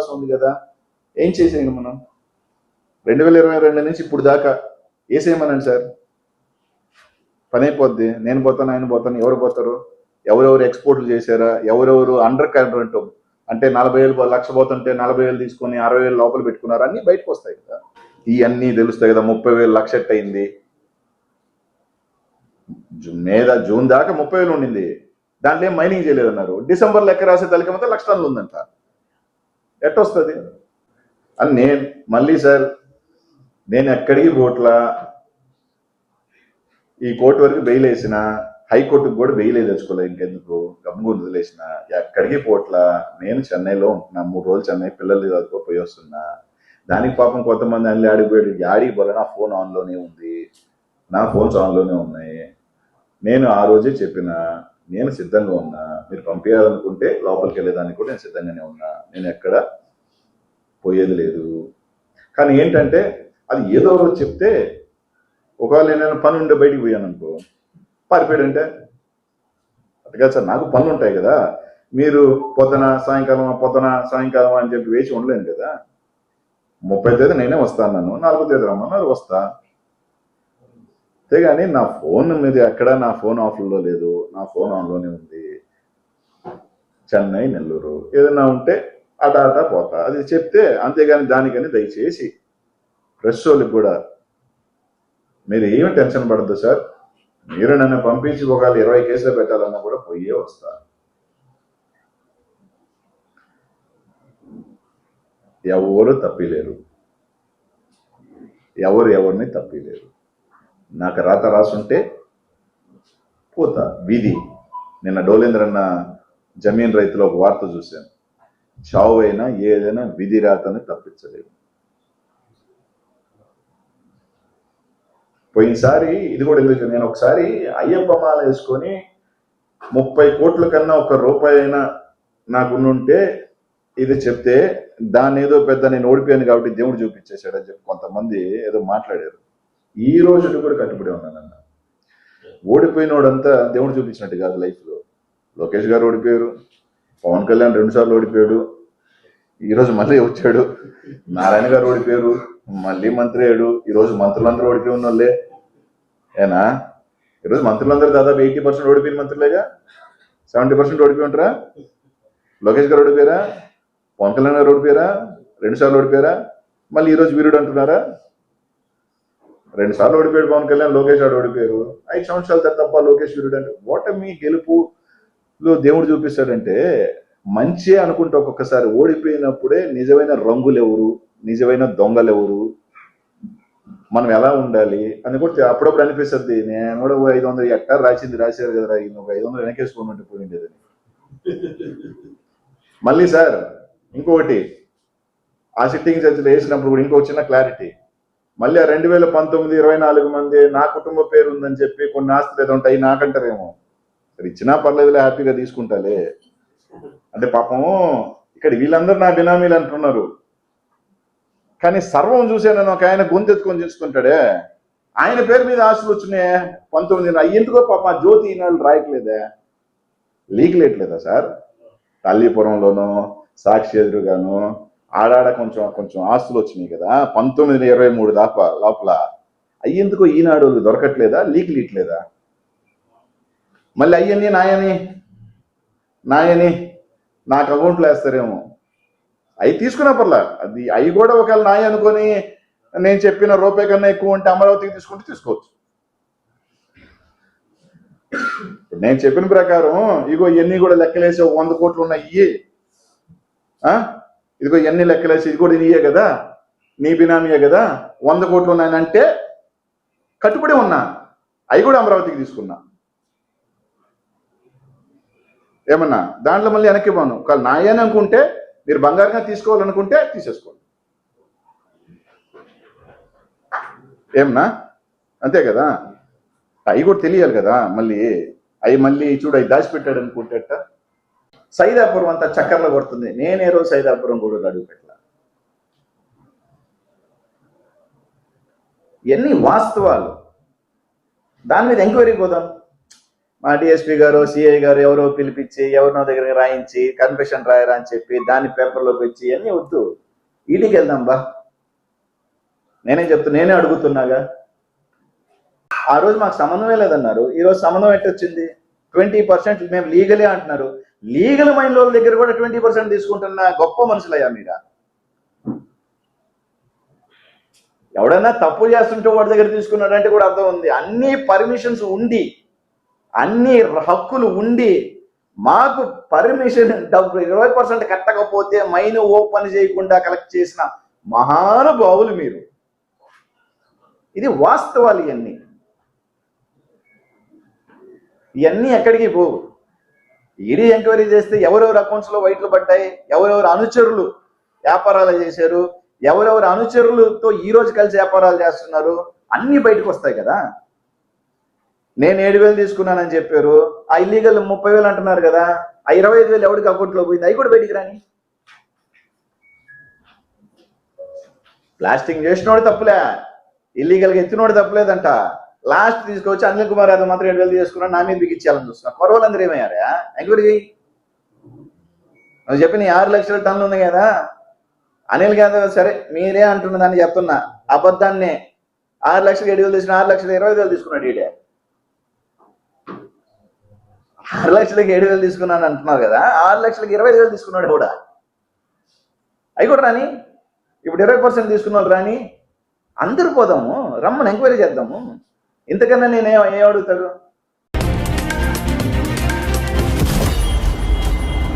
అవకాశం ఉంది కదా? ఏం చేసేయండి మనం? రెండు వేల ఇరవై రెండు నుంచి ఇప్పుడు దాకా వేసేయమనండి సార్. పని అయిపోద్ది నేను పోతాను ఆయన పోతాను ఎవరు పోతారు? ఎవరెవరు ఎక్స్పోర్ట్లు చేశారా? ఎవరెవరు అండర్ కరెంట్ అంటే నలభై వేలు లక్ష పోతుంటే నలభై వేలు తీసుకొని అరవై వేలు లోపల పెట్టుకున్నారు? అన్నీ బయటకు వస్తాయి కదా. ఇవన్నీ తెలుస్తాయి కదా ముప్పై వేలు లక్ష అయింది? జూ- జూన్ దాకా ముప్పై వేలు ఉండింది. దాంట్లో ఏం మైనింగ్ చేయలేదన్నారు. డిసెంబర్ లెక్క రాసే తలకి మొత్తం లక్ష టన్నులు ఉందంట. ఎట్టొస్తుంది? అని నేను మళ్ళీ సార్ నేను ఎక్కడికి పోట్లా? ఈ కోర్టు వరకు బెయిల్ వేసిన హైకోర్టుకు కూడా బెయిల్ తెచ్చుకోలే ఇంకెందుకు? గమ్ముగా వదిలేసిన. ఎక్కడికి పోట్లా? నేను చెన్నైలో ఉంటున్నా మూడు రోజులు చెన్నై పిల్లలు చదువుకోపోయి వస్తున్నా. దానికి పాపం కొంతమంది అల్లి ఆడిపోయాడు ఆడికి పోలే నా ఫోన్ ఆన్లోనే ఉంది. నా ఫోన్స్ ఆన్లోనే ఉన్నాయి. నేను ఆ రోజే చెప్పిన నేను సిద్ధంగా ఉన్నా మీరు పంపించాలనుకుంటే లోపలికి వెళ్ళేదానికి కూడా నేను సిద్ధంగానే ఉన్నా. నేను ఎక్కడ పోయేది లేదు. కానీ ఏంటంటే అది ఏదో రోజు చెప్తే ఒకవేళ నేను పని ఉండే బయటికి పోయాను అనుకో పారిపోయాడంటే అట్టుగా సార్ నాకు పనులు ఉంటాయి కదా. మీరు పొద్దున సాయంకాలం పొద్దున సాయంకాలం అని చెప్పి వేచి ఉండలేను కదా. ముప్పై తేదీ నేనే వస్తాను నన్ను నాలుగో తేదీ రమ్మన్నారు వస్తా. అంతేగాని నా ఫోన్ మీద ఎక్కడ నా ఫోన్ ఆఫ్లో లేదు నా ఫోన్ ఆన్లోనే ఉంది. చెన్నై నెల్లూరు ఏదైనా ఉంటే అట అట పోతా. అది చెప్తే అంతేగాని దానికని దయచేసి ప్రెస్ వాళ్ళకి కూడా మీరు ఏమి టెన్షన్ పడద్దు సార్. మీరు నన్ను పంపించి ఒకవేళ ఇరవై కేసులు పెట్టాలన్నా కూడా పోయే వస్తా. ఎవరు తప్పిలేరు. ఎవరు ఎవరిని తప్పిలేరు. నాకు రాత రాసుంటే పోతా. వీధి. నిన్న డోలేంద్ర అన్న జమీన్ రైతులో ఒక వార్త చూశాను. చావైనా అయినా ఏదైనా విధి రాతని తప్పించలేదు పోయినసారి ఇది కూడా ఎందుకు నేను ఒకసారి అయ్యప్ప మాల వేసుకొని ముప్పై కోట్ల కన్నా ఒక రూపాయి అయినా నాకు ఉంటే ఇది చెప్తే దాన్ని ఏదో పెద్ద నేను ఓడిపోయాను కాబట్టి దేవుడు చూపించేశాడని చెప్పి కొంతమంది ఏదో మాట్లాడారు. ఈ రోజు కూడా కట్టుబడి ఉన్నానన్న ఓడిపోయినోడంతా దేవుడు చూపించినట్టు కాదు లైఫ్లో. లోకేష్ గారు ఓడిపోయారు పవన్ కళ్యాణ్ రెండు సార్లు ఓడిపోయాడు ఈరోజు మళ్ళీ వచ్చాడు నారాయణ గారు ఓడిపోయారు మళ్ళీ మంత్రి అయ్యాడు ఈరోజు మంత్రులందరూ ఓడిపోయి ఉన్న వాళ్ళే ఏనా ఈరోజు మంత్రులందరూ దాదాపు ఎయిటీ పర్సెంట్ ఓడిపోయిన మంత్రులేగా? సెవెంటీ పర్సెంట్ ఓడిపోయి ఉంటారా? లోకేష్ గారు ఓడిపోయారా? పవన్ కళ్యాణ్ గారు ఓడిపోయారా? రెండుసార్లు ఓడిపోయారా? మళ్ళీ ఈరోజు వీరుడు అంటున్నారా? రెండు సార్లు ఓడిపోయాడు పవన్ కళ్యాణ్ లోకేష్ ఆడు ఓడిపోయారు. ఐదు సంవత్సరాల తర్వాత తప్ప లోకేష్ వీరుడు అంటే ఓటమి గెలుపులో దేవుడు చూపిస్తాడంటే మంచి అనుకుంటే ఒక్కొక్కసారి ఓడిపోయినప్పుడే నిజమైన రంగులు ఎవరు నిజమైన దొంగలు ఎవరు మనం ఎలా ఉండాలి అని కూడా అప్పుడప్పుడు అనిపిస్తుంది. నేను కూడా ఐదు వందలు ఎట్టా రాసింది రాశారు కదా ఈయన ఒక ఐదు వందలు వెనకేసుకోమంటే పోయిండేదని మళ్ళీ సార్ ఇంకొకటి ఆ సిట్టింగ్ జడ్జిలు వేసినప్పుడు కూడా ఇంకో చిన్న క్లారిటీ మళ్ళీ రెండు వేల పంతొమ్మిది ఇరవై నాలుగు మంది నా కుటుంబ పేరు ఉందని చెప్పి కొన్ని ఆస్తులు ఏదో ఉంటాయి నాకంటారేమో. ఇచ్చినా పర్లేదులే హ్యాపీగా తీసుకుంటాలే. అంటే పాపం ఇక్కడ వీళ్ళందరూ నా బినామీలు అంటున్నారు. కానీ సర్వం చూసానని ఒక ఆయన గొంతెత్తుకొని చేసుకుంటాడే ఆయన పేరు మీద ఆస్తులు వచ్చినాయి పంతొమ్మిది అయ్యి ఎందుకో పాప జ్యోతి ఈనాడు రాయట్లేదే. లీక్లేట్లేదా సార్? తల్లిపురంలోనూ సాక్షి ఎదురుగాను ఆడాడ కొంచెం కొంచెం ఆస్తులు వచ్చినాయి కదా. పంతొమ్మిది ఇరవై మూడు దాకా లోపల అయ్యేందుకో ఈనాడు దొరకట్లేదా? లీక్ లీట్లేదా మళ్ళీ అయ్యని నాయని నాయని నాకు అకౌంట్లో వేస్తారేమో. అవి తీసుకున్నా పర్లా. అది అవి కూడా ఒకవేళ నాయ అనుకొని నేను చెప్పిన రూపాయి కన్నా ఎక్కువ ఉంటే అమరావతికి తీసుకుంటే తీసుకోవచ్చు. నేను చెప్పిన ప్రకారం ఇగో ఇవన్నీ కూడా లెక్కలేసి ఒక వంద కోట్లు ఉన్నాయి. ఇదిగో ఎన్ని లెక్కలేసి ఇది కూడా నీయే కదా? నీ బినామీయే కదా? వంద కోట్లు ఉన్నాయనంటే కట్టుబడి ఉన్నా. అవి కూడా అమరావతికి తీసుకున్నా. ఏమన్నా? దాంట్లో మళ్ళీ వెనక్కి పోను. ఒకవేళ నాయని అనుకుంటే మీరు బంగారంగా తీసుకోవాలనుకుంటే తీసేసుకోండి. ఏమన్నా? అంతే కదా? అవి కూడా తెలియాలి కదా మళ్ళీ. అవి మళ్ళీ చూడు అవి దాచిపెట్టాడు అనుకుంటేట సైదాపురం అంతా చక్కర్లు కొడుతుంది. నేనే రోజు సైదాపురం కూడా అడుగు పెట్టాల ఎన్ని వాస్తవాలు. దాని మీద ఎంక్వైరీ పోదాం. మా డిఎస్పీ గారు సిఐ గారు ఎవరో పిలిపించి ఎవరినో దగ్గర రాయించి కన్ఫెషన్ రాయరా అని చెప్పి దాన్ని పేపర్లోకి వచ్చి అన్నీ వద్దు. ఈడికి వెళ్దాం బా. నేనే చెప్తున్నా నేనే అడుగుతున్నాగా. ఆ రోజు మాకు సంబంధమే లేదన్నారు. ఈ రోజు సంబంధం ఎట్టొచ్చింది ట్వంటీ పర్సెంట్ మేము లీగలే అంటున్నారు. లీగల్ మైండ్ వాళ్ళ దగ్గర కూడా ట్వంటీ పర్సెంట్ తీసుకుంటున్న గొప్ప మనుషులయ్యా మీరు. ఎవడన్నా తప్పు చేస్తుంటే వాడి దగ్గర తీసుకున్నాడంటే కూడా అర్థం ఉంది. అన్ని పర్మిషన్స్ ఉండి అన్ని హక్కులు ఉండి మాకు పర్మిషన్ డబ్బు ఇరవై పర్సెంట్ కట్టకపోతే మైన్ ఓపెన్ చేయకుండా కలెక్ట్ చేసిన మహానుభావులు మీరు. ఇది వాస్తవాలు ఇవన్నీ ఇవన్నీ ఎక్కడికి పోవు. ఈడీ ఎంక్వైరీ చేస్తే ఎవరెవరు అకౌంట్స్లో వైట్లు పడ్డాయి ఎవరెవరు అనుచరులు వ్యాపారాలు చేశారు ఎవరెవరు అనుచరులతో ఈ రోజు కలిసి వ్యాపారాలు చేస్తున్నారు అన్ని బయటకు వస్తాయి కదా. నేను ఏడు వేలు తీసుకున్నానని చెప్పారు ఆ ఇల్లీగల్ ముప్పై వేలు అంటున్నారు కదా ఆ ఇరవై ఐదు వేలు ఎవరికి అకౌంట్లో పోయింది? అవి కూడా బయటికి రాని. ప్లాస్టింగ్ చేసినోడు తప్పులే ఇల్లీగల్గా ఎత్తినోడు తప్పులేదంట. లాస్ట్ తీసుకొచ్చి అనిల్ కుమార్ యాదవ్ మాత్రం ఏడు వేలు తీసుకున్నాను నా మీద బిగించాలని చూస్తున్నా. కొరవాళ్ళందరూ ఏమయ్యారా? ఎంక్వైరీ చేయి నువ్వు చెప్పిన ఆరు లక్షల టన్నులు ఉంది కదా. అనిల్ యాదవ్ సరే మీరే అంటున్న దాన్ని చెప్తున్నా. అబద్ధాన్నే. ఆరు లక్షలు ఏడు వేలు తీసుకున్న ఆరు లక్షల ఇరవై వేలు తీసుకున్నాడు ఈడే ఆరు లక్షలకి ఏడు వేలు తీసుకున్నాను అంటున్నారు కదా. ఆరు లక్షలకి ఇరవై ఐదు వేలు తీసుకున్నాడు కూడా. అవి కూడా రాని? ఇప్పుడు ఇరవై పర్సెంట్ తీసుకున్నాడు రాని? అందరు పోదాము. రమ్మని ఎంక్వైరీ చేద్దాము. ఇంతకన్నా నేను ఏం ఏం అడుగుతాడు